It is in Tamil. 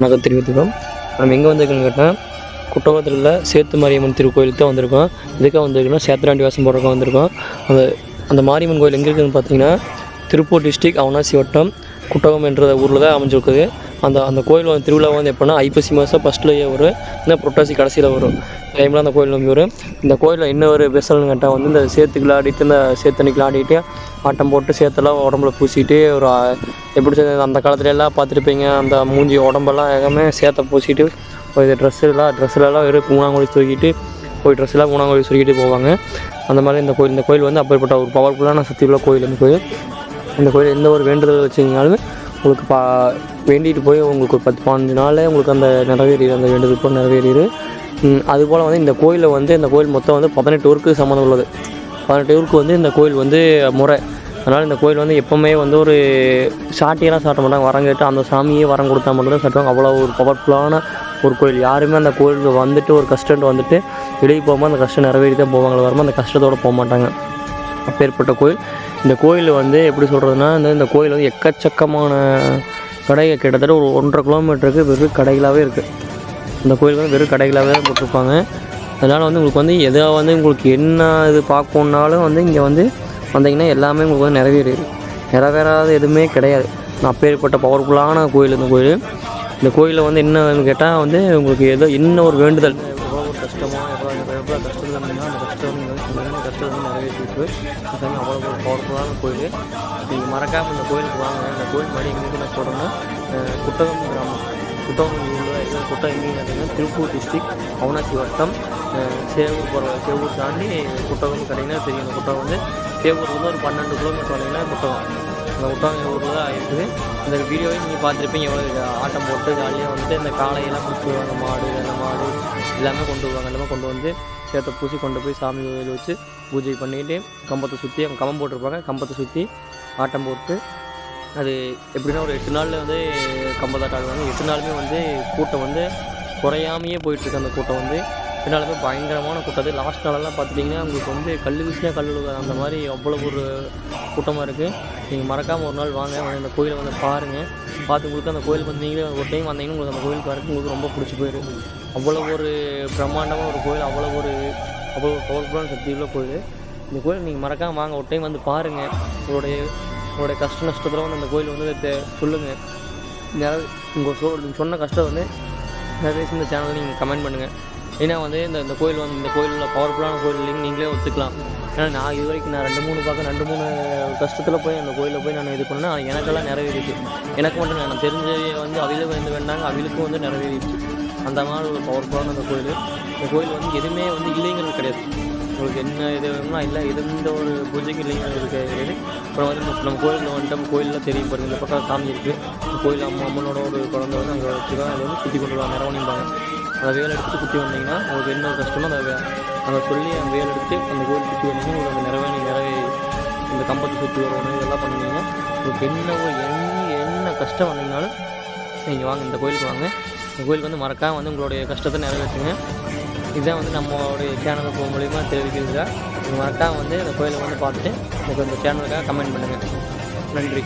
வணக்கம் தெரிவித்துக்கோம். நம்ம எங்கே வந்திருக்கோன்னு கேட்டால் குட்டகுளத்தில் உள்ள சேத்து மாரியம்மன் திருக்கோயிலுக்கு தான் வந்திருக்கோம். இதுக்காக வந்திருக்கோம்னா சேத்ராண்டி வாசம் போடுறதுக்கு வந்திருக்கோம். அந்த அந்த மாரியம்மன் கோயில் எங்கே இருக்குதுன்னு பார்த்தீங்கன்னா திருப்பூர் டிஸ்ட்ரிக் அவனாசி வட்டம் குட்டகம் என்ற ஊரில் தான் அமைஞ்சிருக்குது. அந்த அந்த கோயில் வந்து திருவிழா வந்து எப்படின்னா ஐப்பசி மாதம் ஃபஸ்ட்லேயே வரும் இல்லை புரட்டாசி கடைசியில் வரும் டைமில் அந்த கோயில் நம்பி வரும். இந்த கோயிலில் என்ன ஒரு ஸ்பெஷல்னு கேட்டால் வந்து இந்த சேத்துக்குள்ள ஆடிட்டு இந்த சேத்தன்னைக்குள்ள ஆடிட்டு ஆட்டம் போட்டு சேத்தெல்லாம் உடம்புல பூசிட்டு ஒரு எப்படி சொல்றது, அந்த காலத்துல எல்லாம் பார்த்துருப்பீங்க அந்த மூஞ்சி உடம்பெல்லாம் எல்லாமே சேத்தை பூசிட்டு இது ட்ரெஸ்ஸுலாம் ட்ரெஸ்ஸுலலாம் வெறும் மூணாங்கோழி தூக்கிட்டு போய் ட்ரெஸ்லாம் மூணாங்கோழி சுருக்கிட்டு போவாங்க. அந்த மாதிரி இந்த கோயில் இந்த கோயில் வந்து அப்படிப்பட்ட ஒரு பவர்ஃபுல்லான சக்தி உள்ள கோயில் இந்த கோயில் இந்த கோயில் எந்த ஒரு வேண்டுதல் வச்சிங்கனாலும் உங்களுக்கு பா வேண்டிட்டு போய் உங்களுக்கு ஒரு பத்து பதினஞ்சு நாளில் உங்களுக்கு அந்த நிறைவேறிடு அந்த வேண்டுதல் போல் நிறைவேறிடு அதுபோல் வந்து இந்த கோயிலில் வந்து இந்த கோயில் மொத்தம் வந்து பதினெட்டு ஊருக்கு சம்மந்தம் உள்ளது. பதினெட்டு ஊருக்கு வந்து இந்த கோயில் வந்து முறை. அதனால் இந்த கோயில் வந்து எப்போவுமே வந்து ஒரு சாட்டியெல்லாம் சாட்ட மாட்டாங்க. வரம் கேட்டு அந்த சாமியே வரம் கொடுத்தா மட்டும்தான் சாட்டுவாங்க. அவ்வளோ ஒரு பவர்ஃபுல்லான ஒரு கோயில். யாருமே அந்த கோயிலுக்கு வந்துட்டு ஒரு கஷ்டன்ட்டு வந்துட்டு வெளியே போகாமல் அந்த கஷ்டம் நிறைவேறி தான் போவாங்களே வரமா அந்த கஷ்டத்தோடு போக மாட்டாங்க. அப்பேற்பட்ட கோயில். இந்த கோயில் வந்து எப்படி சொல்கிறதுனா இந்த இந்த கோயில் வந்து எக்கச்சக்கமான கடைகள். கிட்டத்தட்ட ஒரு ஒன்றரை கிலோமீட்டருக்கு வெறும் கடைகளாகவே இருக்குது இந்த கோயில் வந்து வெறும் கடைகளாகவே தான் போட்டிருப்பாங்க. அதனால் வந்து உங்களுக்கு வந்து எதாக வந்து உங்களுக்கு என்ன இது பார்க்கணுன்னாலும் வந்து இங்கே வந்து வந்தீங்கன்னா எல்லாமே உங்களுக்கு வந்து நிறைவேறிடு நிறைவேறாத எதுவுமே கிடையாது. நான் அப்பேற்பட்ட பவர்ஃபுல்லான கோயில் இந்த கோயில். இந்த கோயிலில் வந்து என்னன்னு கேட்டால் வந்து உங்களுக்கு ஏதோ என்ன ஒரு வேண்டுதல். கஷ்டமோ எவ்வளோ எவ்வளோ கஷ்டத்தில் இருந்தீங்கன்னா அந்த கஷ்டம் வந்து கஷ்டம் வந்து நிறைவேற்றிட்டு சாமி அவ்வளோ ஒரு பவர்ஃபுல்லான கோயில். நீங்கள் மறக்காமல் இந்த கோயிலுக்கு வாங்க. இந்த கோயில் மாதிரி எங்கே நான் சொல்கிறேன்னா குட்டகம் கிராமம். குட்டகம் ஊரில் எங்கே குட்டகம் எங்கேயும் பார்த்தீங்கன்னா திருப்பூர் டிஸ்ட்ரிக் அவனாசி வட்டம். சேவூர் போகிற சேவூர் தாண்டி குட்டகம் கிடைங்கன்னா தெரியும். இந்த குட்டகம் வந்து சேவூர்லேருந்து ஒரு பன்னெண்டு கிலோமீட்டர் வந்தீங்கன்னா குட்டகம். அந்த குட்டகம் ஊரில் தான் இருக்குது இந்த வீடியோவையும் நீங்கள் பார்த்துருப்பீங்க எவ்வளோ ஆட்டம் போட்டு ஜாலியாக வந்து இந்த காளையெல்லாம் பிடிச்சிடுவாங்க மாடு அந்த மாடு எல்லாமே கொண்டு வருவாங்க. எல்லாமே கொண்டு வந்து சேத்தை பூசி கொண்டு போய் சாமி கோயில் வச்சு பூஜை பண்ணிக்கிட்டு கம்பத்தை சுற்றி அவங்க கம்பம் போட்டிருப்பாங்க. கம்பத்தை சுற்றி ஆட்டம் போட்டு அது எப்படின்னா ஒரு எட்டு நாளில் வந்து கம்பத்தாட்டம் ஆடுவாங்க. எட்டு நாளுமே வந்து கூட்டம் வந்து குறையாமையே போயிட்டுருக்கு அந்த கூட்டம் வந்து. எட்டு நாளுமே பயங்கரமான கூட்டம். அது லாஸ்ட் நாளெல்லாம் பார்த்துட்டிங்கன்னா உங்களுக்கு வந்து கல் வீசினா கல் அந்த மாதிரி அவ்வளோ ஒரு கூட்டமாக இருக்குது நீங்கள் மறக்காமல் ஒரு நாள் வாங்க. வந்து அந்த கோயிலை வந்து பாருங்கள் பார்த்து உங்களுக்கு அந்த கோயில் வந்து நீங்களே ஒரு டைம் வந்தீங்கன்னா உங்களுக்கு அந்த கோயில் பாருங்க. உங்களுக்கு ரொம்ப பிடிச்சி போயிடும். அவ்வளோ ஒரு பிரம்மாண்டமாக ஒரு கோயில் அவ்வளோ ஒரு அவ்வளோ ஒரு பவர்ஃபுல்லான சக்தி உள்ள கோயில். இந்த கோயில் நீங்கள் மறக்காமல் வாங்க. ஒரு டைம் வந்து பாருங்கள் உங்களுடைய உங்களுடைய கஷ்ட நஷ்டத்தில் வந்து அந்த கோயில் வந்து சொல்லுங்கள் நிறைய உங்கள் சொ சொன்ன கஷ்டம் வந்து நிறைய இந்த சேனலில் நீங்கள் கமெண்ட் பண்ணுங்கள் ஏன்னா வந்து இந்த இந்த கோயில் வந்து இந்த கோயிலில் பவர்ஃபுல்லான கோயில் இல்லைங்க நீங்களே ஒத்துக்கலாம். ஏன்னா நான் இது வரைக்கும் நான் ரெண்டு மூணு பக்கம் ரெண்டு மூணு கஷ்டத்தில் போய் அந்த கோயிலில் போய் நான் இது பண்ணேன் எனக்கெல்லாம் நிறைவேறிச்சு. எனக்கு மட்டும் நான் தெரிஞ்ச வந்து அவிலும் வந்து வேண்டாங்க அவிலுக்கும் வந்து நிறைவேறிச்சு. அந்த மாதிரி ஒரு பவர்ஃபுல்லான அந்த கோயில். இந்த கோயில் வந்து எதுவுமே வந்து இல்லைங்கிறது கிடையாது. உங்களுக்கு என்ன இது வேணும்னா இல்லை எந்த ஒரு பூஜைக்கு இல்லைங்கிறது கிடையாது. அப்புறம் வந்து நம்ம கோயிலில் வந்துட்டு நம்ம கோயிலில் தெரியும் பாருங்க இந்த பக்கம் சாமி இருக்குது கோயில் அம்மா அம்மனோட ஒரு குழந்தை வந்து அங்கே வச்சுருக்காங்க அதை வந்து சுற்றி கொண்டு வருவாங்க நிறவணிப்பாங்க அந்த வேலை எடுத்து குத்தி வந்தீங்கன்னா உங்களுக்கு என்ன கஷ்டமோ அதை வே- சொல்லி அந்த வேலை எடுத்து அந்த கோயில் குத்தி வந்தீங்கன்னா உங்களுக்கு அந்த நிறைவே நிறைவே இந்த கம்பத்தை சுற்றி வரணும் இதெல்லாம் பண்ணிங்கன்னா உங்களுக்கு என்ன என்ன என்ன கஷ்டம் வந்தீங்கனாலும் நீங்கள் வாங்க இந்த கோயிலுக்கு வாங்க. இந்த கோயிலுக்கு வந்து மறக்காமல் வந்து உங்களுடைய கஷ்டத்தை நிறைவேற்றுங்க. இதுதான் வந்து நம்மளுடைய சேனலுக்கு மூலிமா தெரிவிக்கிறதுக்கா நீங்கள் மறக்காமல் வந்து இந்த கோயிலை வந்து பார்த்துட்டு எனக்கு இந்த சேனலுக்காக கமெண்ட் பண்ணுங்கள் நன்றி.